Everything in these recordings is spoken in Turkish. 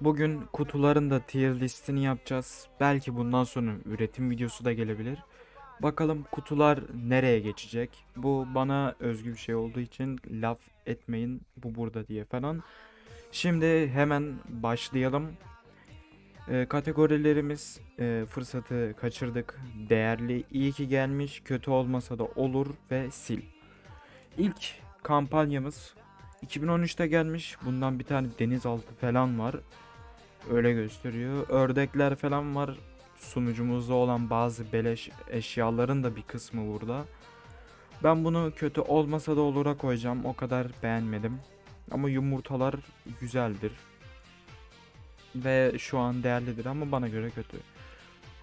Bugün kutuların da tier listini yapacağız. Belki bundan sonra üretim videosu da gelebilir. Bakalım kutular nereye geçecek. Bu bana özgü bir şey olduğu için laf etmeyin bu burada diye falan. Şimdi hemen başlayalım. Ee, kategorilerimiz e, fırsatı kaçırdık. Değerli, iyi ki gelmiş, kötü olmasa da olur ve sil. İlk kampanyamız 2013'te gelmiş. Bundan bir tane denizaltı falan var. Öyle gösteriyor. Ördekler falan var. Sunucumuzda olan bazı beleş eşyaların da bir kısmı burada. Ben bunu kötü olmasa da olura koyacağım. O kadar beğenmedim. Ama yumurtalar güzeldir. Ve şu an değerlidir ama bana göre kötü.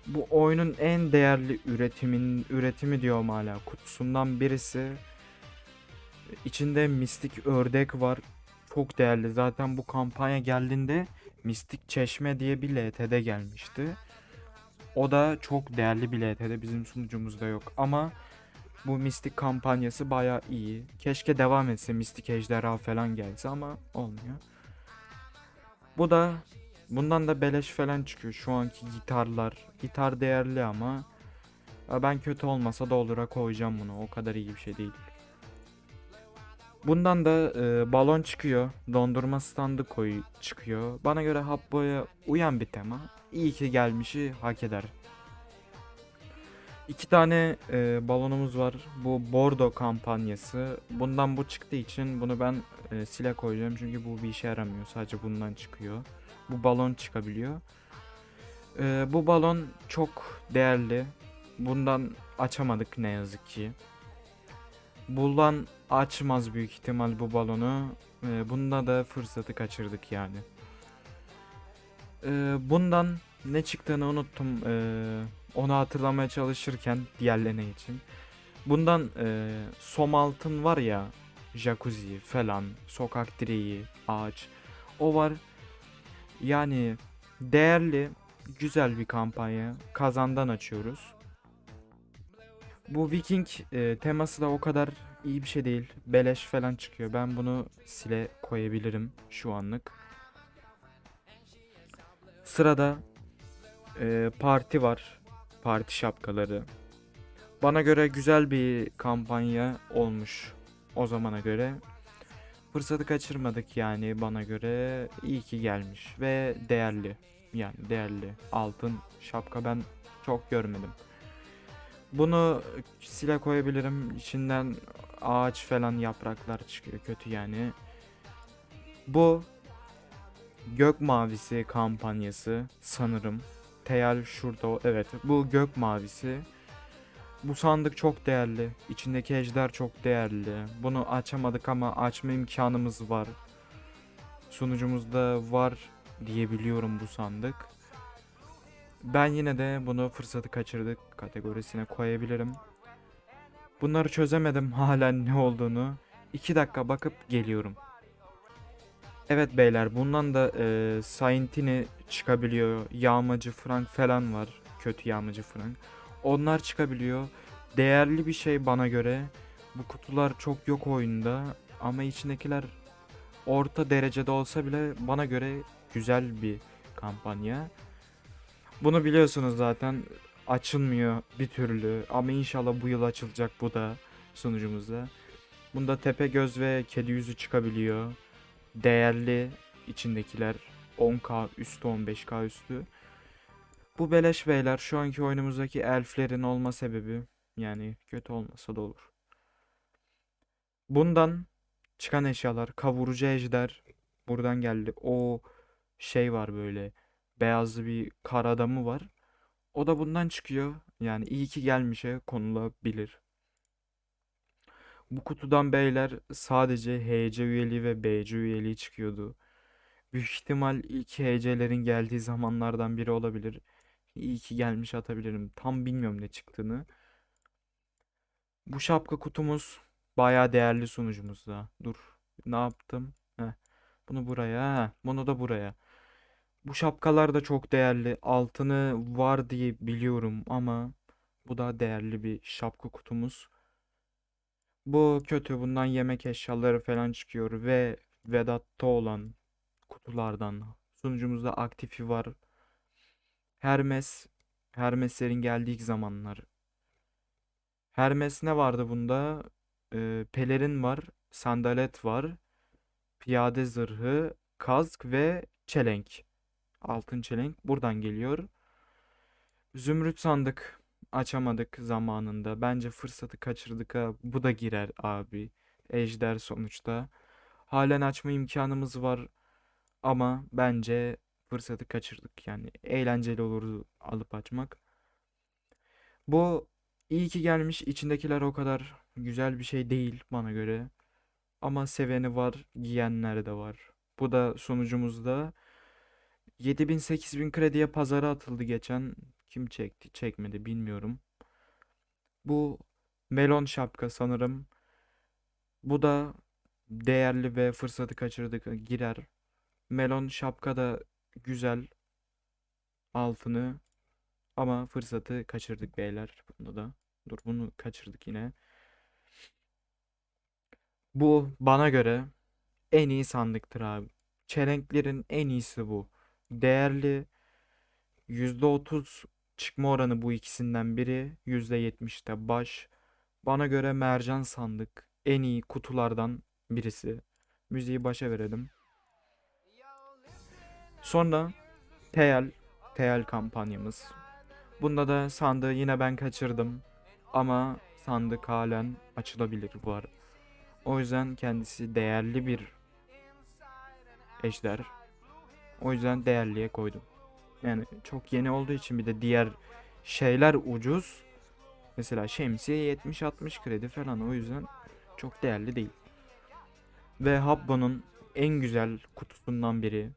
Bu oyunun en değerli üretimin üretimi diyorum hala. Kutusundan birisi. İçinde mistik ördek var. Çok değerli. Zaten bu kampanya geldiğinde Mistik Çeşme diye bir LT'de gelmişti. O da çok değerli bir LT'de bizim sunucumuzda yok ama bu Mistik kampanyası baya iyi. Keşke devam etse Mistik Ejderha falan gelse ama olmuyor. Bu da bundan da beleş falan çıkıyor şu anki gitarlar. Gitar değerli ama ben kötü olmasa da olura koyacağım bunu. O kadar iyi bir şey değil. Bundan da e, balon çıkıyor. Dondurma standı koyu çıkıyor. Bana göre Habbo'ya uyan bir tema. İyi ki gelmişi hak eder. İki tane e, balonumuz var. Bu Bordo kampanyası. Bundan bu çıktığı için bunu ben e, sile koyacağım. Çünkü bu bir işe yaramıyor. Sadece bundan çıkıyor. Bu balon çıkabiliyor. E, bu balon çok değerli. Bundan açamadık ne yazık ki. Bundan açmaz büyük ihtimal bu balonu. Ee, bunda da fırsatı kaçırdık yani. Ee, bundan ne çıktığını unuttum. Ee, onu hatırlamaya çalışırken diğerlerine için. Bundan e, som altın var ya. Jacuzzi falan. Sokak direği. Ağaç. O var. Yani değerli. Güzel bir kampanya. Kazandan açıyoruz. Bu Viking e, teması da o kadar iyi bir şey değil. Beleş falan çıkıyor. Ben bunu sile koyabilirim şu anlık. Sırada e, parti var. Parti şapkaları. Bana göre güzel bir kampanya olmuş o zamana göre. Fırsatı kaçırmadık yani bana göre iyi ki gelmiş ve değerli. Yani değerli altın şapka ben çok görmedim. Bunu sile koyabilirim. İçinden ağaç falan yapraklar çıkıyor. Kötü yani. Bu gök mavisi kampanyası sanırım. Teyal şurada. Evet bu gök mavisi. Bu sandık çok değerli. İçindeki ejder çok değerli. Bunu açamadık ama açma imkanımız var. Sunucumuzda var diyebiliyorum bu sandık. Ben yine de bunu fırsatı kaçırdık kategorisine koyabilirim. Bunları çözemedim hala ne olduğunu. 2 dakika bakıp geliyorum. Evet beyler bundan da e, Saintini çıkabiliyor. Yağmacı Frank falan var. Kötü yağmacı Frank. Onlar çıkabiliyor. Değerli bir şey bana göre. Bu kutular çok yok oyunda. Ama içindekiler orta derecede olsa bile bana göre güzel bir kampanya. Bunu biliyorsunuz zaten açılmıyor bir türlü ama inşallah bu yıl açılacak bu da sunucumuzda. Bunda tepe göz ve kedi yüzü çıkabiliyor. Değerli içindekiler 10k üstü 15k üstü. Bu beleş beyler şu anki oyunumuzdaki elflerin olma sebebi yani kötü olmasa da olur. Bundan çıkan eşyalar kavurucu ejder buradan geldi. O şey var böyle beyazlı bir kar adamı var. O da bundan çıkıyor. Yani iyi ki gelmişe konulabilir. Bu kutudan beyler sadece HC üyeliği ve BC üyeliği çıkıyordu. Büyük ihtimal ilk HC'lerin geldiği zamanlardan biri olabilir. İyi ki gelmiş atabilirim. Tam bilmiyorum ne çıktığını. Bu şapka kutumuz bayağı değerli sunucumuzda. Dur. Ne yaptım? Heh. Bunu buraya. Heh. Bunu da buraya. Bu şapkalar da çok değerli. Altını var diye biliyorum ama Bu da değerli bir şapka kutumuz. Bu kötü. Bundan yemek eşyaları falan çıkıyor ve Vedat'ta olan kutulardan sunucumuzda aktifi var. Hermes Hermeslerin geldiği ilk zamanlar. Hermes ne vardı bunda? Ee, pelerin var, sandalet var, piyade zırhı, kask ve çelenk. Altın çelenk buradan geliyor. Zümrüt sandık açamadık zamanında. Bence fırsatı kaçırdık ha. Bu da girer abi. Ejder sonuçta. Halen açma imkanımız var ama bence fırsatı kaçırdık. Yani eğlenceli olurdu alıp açmak. Bu iyi ki gelmiş. İçindekiler o kadar güzel bir şey değil bana göre. Ama seveni var, giyenler de var. Bu da sonucumuzda 7000 8000 krediye pazara atıldı geçen. Kim çekti, çekmedi bilmiyorum. Bu melon şapka sanırım. Bu da değerli ve fırsatı kaçırdık girer. Melon şapka da güzel altını ama fırsatı kaçırdık beyler bunda da. Dur bunu kaçırdık yine. Bu bana göre en iyi sandıktır abi. Çelenklerin en iyisi bu. Değerli %30 çıkma oranı bu ikisinden biri. %70'te baş. Bana göre mercan sandık en iyi kutulardan birisi. Müziği başa verelim. Sonra TL, TL kampanyamız. Bunda da sandığı yine ben kaçırdım. Ama sandık halen açılabilir var. O yüzden kendisi değerli bir ejder. O yüzden değerliye koydum. Yani çok yeni olduğu için bir de diğer şeyler ucuz. Mesela şemsiye 70-60 kredi falan o yüzden çok değerli değil. Ve Habbo'nun en güzel kutusundan biri.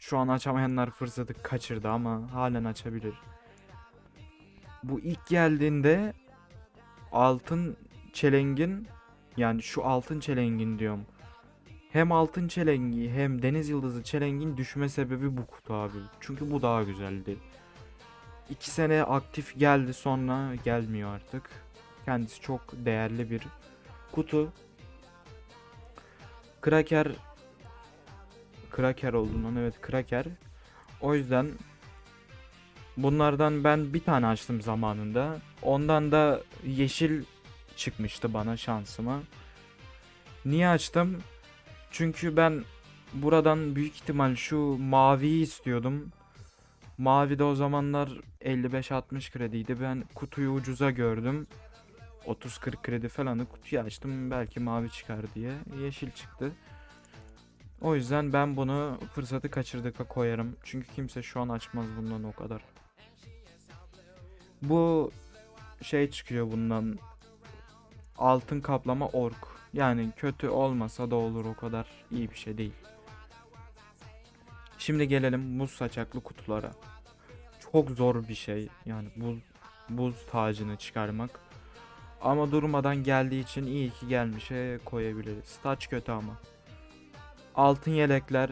Şu an açamayanlar fırsatı kaçırdı ama halen açabilir. Bu ilk geldiğinde altın çelengin yani şu altın çelengin diyorum. Hem altın çelengi hem deniz yıldızı çelengin düşme sebebi bu kutu abi. Çünkü bu daha güzeldi. İki sene aktif geldi sonra gelmiyor artık. Kendisi çok değerli bir kutu. Kraker Kraker olduğundan evet Kraker. O yüzden bunlardan ben bir tane açtım zamanında. Ondan da yeşil çıkmıştı bana şansıma. Niye açtım? Çünkü ben buradan büyük ihtimal şu maviyi istiyordum. Mavi de o zamanlar 55-60 krediydi. Ben kutuyu ucuza gördüm. 30-40 kredi falanı kutuyu açtım. Belki mavi çıkar diye. Yeşil çıktı. O yüzden ben bunu fırsatı kaçırdıkça koyarım. Çünkü kimse şu an açmaz bundan o kadar. Bu şey çıkıyor bundan. Altın kaplama ork. Yani kötü olmasa da olur o kadar iyi bir şey değil. Şimdi gelelim buz saçaklı kutulara. Çok zor bir şey yani buz buz tacını çıkarmak. Ama durmadan geldiği için iyi ki gelmişe koyabiliriz. Taç kötü ama. Altın yelekler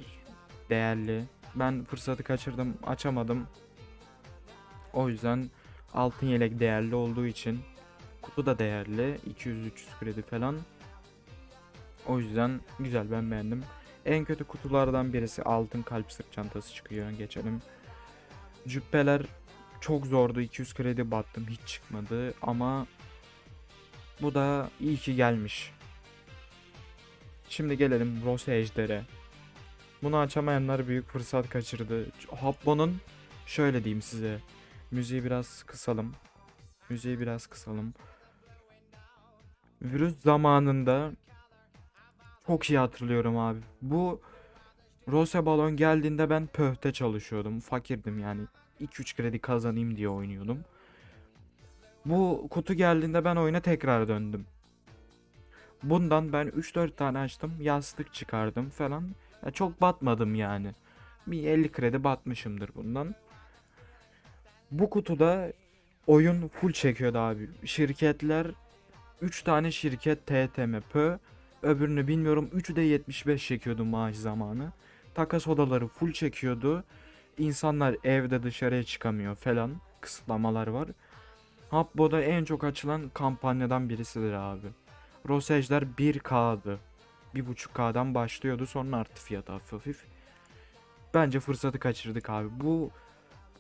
değerli. Ben fırsatı kaçırdım, açamadım. O yüzden altın yelek değerli olduğu için kutu da değerli. 200-300 kredi falan. O yüzden güzel ben beğendim. En kötü kutulardan birisi altın kalp sırt çantası çıkıyor. Geçelim. Cübbeler çok zordu. 200 kredi battım. Hiç çıkmadı. Ama bu da iyi ki gelmiş. Şimdi gelelim Rose Ejder'e. Bunu açamayanlar büyük fırsat kaçırdı. Habbo'nun şöyle diyeyim size. Müziği biraz kısalım. Müziği biraz kısalım. Virüs zamanında çok iyi hatırlıyorum abi. Bu Rose balon geldiğinde ben pöhte çalışıyordum. Fakirdim yani. 2-3 kredi kazanayım diye oynuyordum. Bu kutu geldiğinde ben oyuna tekrar döndüm. Bundan ben 3-4 tane açtım. Yastık çıkardım falan. Ya çok batmadım yani. Bir 50 kredi batmışımdır bundan. Bu kutuda oyun full çekiyordu abi. Şirketler 3 tane şirket TTM PÖ öbürünü bilmiyorum 3'ü de 75 çekiyordu maaş zamanı. Takas odaları full çekiyordu. İnsanlar evde dışarıya çıkamıyor falan. Kısıtlamalar var. Habbo'da en çok açılan kampanyadan birisidir abi. Rosejler 1K'dı. 1.5K'dan başlıyordu sonra arttı fiyatı hafif hafif. Bence fırsatı kaçırdık abi. Bu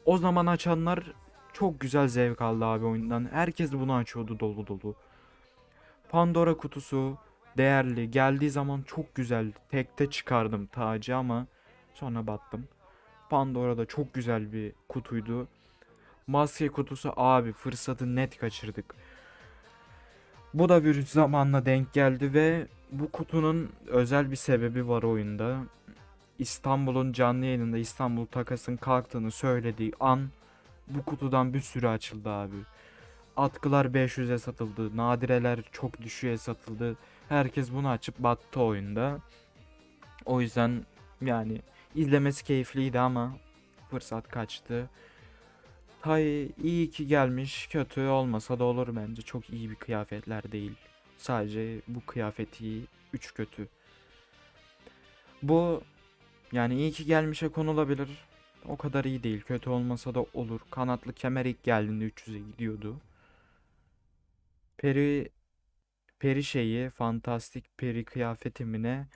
o zaman açanlar çok güzel zevk aldı abi oyundan. Herkes bunu açıyordu dolu dolu. Pandora kutusu değerli. Geldiği zaman çok güzeldi. Tekte çıkardım tacı ama sonra battım. Pandora da çok güzel bir kutuydu. Maske kutusu abi fırsatı net kaçırdık. Bu da bir zamanla denk geldi ve bu kutunun özel bir sebebi var oyunda. İstanbul'un canlı yayınında İstanbul takasın kalktığını söylediği an bu kutudan bir sürü açıldı abi. Atkılar 500'e satıldı. Nadireler çok düşüğe satıldı. Herkes bunu açıp battı oyunda. O yüzden yani izlemesi keyifliydi ama fırsat kaçtı. Tay iyi ki gelmiş. Kötü olmasa da olur bence. Çok iyi bir kıyafetler değil. Sadece bu kıyafet iyi. 3 kötü. Bu yani iyi ki gelmişe konulabilir. O kadar iyi değil. Kötü olmasa da olur. Kanatlı kemer ilk geldiğinde 300'e gidiyordu. Peri peri şeyi, fantastik peri kıyafetimine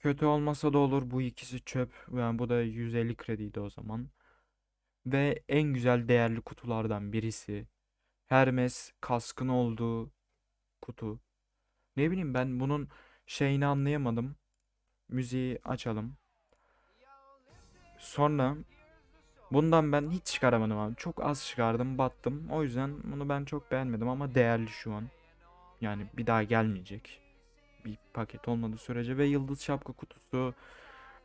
kötü olmasa da olur. Bu ikisi çöp. Yani bu da 150 krediydi o zaman. Ve en güzel değerli kutulardan birisi. Hermes kaskın olduğu kutu. Ne bileyim ben bunun şeyini anlayamadım. Müziği açalım. Sonra bundan ben hiç çıkaramadım abi. Çok az çıkardım, battım. O yüzden bunu ben çok beğenmedim ama değerli şu an. Yani bir daha gelmeyecek. Bir paket olmadığı sürece ve yıldız şapka kutusu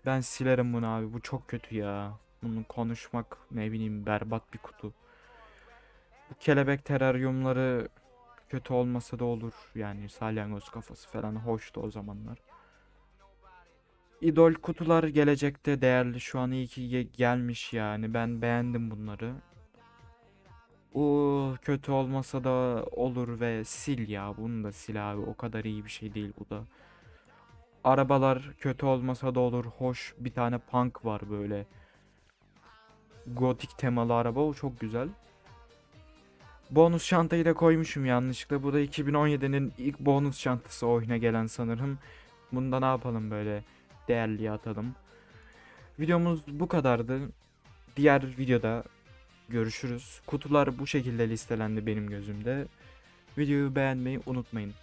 ben silerim bunu abi. Bu çok kötü ya. Bunu konuşmak ne bileyim berbat bir kutu. Bu kelebek teraryumları kötü olmasa da olur. Yani salyangoz kafası falan hoştu o zamanlar. İdol kutular gelecekte değerli. Şu an iyi ki ge- gelmiş yani. Ben beğendim bunları. O kötü olmasa da olur ve sil ya. Bunu da sil abi. O kadar iyi bir şey değil bu da. Arabalar kötü olmasa da olur. Hoş bir tane punk var böyle. Gotik temalı araba. O çok güzel. Bonus çantayı da koymuşum yanlışlıkla. Bu da 2017'nin ilk bonus çantası oyuna gelen sanırım. Bunda ne yapalım böyle değerliye atalım. Videomuz bu kadardı. Diğer videoda görüşürüz. Kutular bu şekilde listelendi benim gözümde. Videoyu beğenmeyi unutmayın.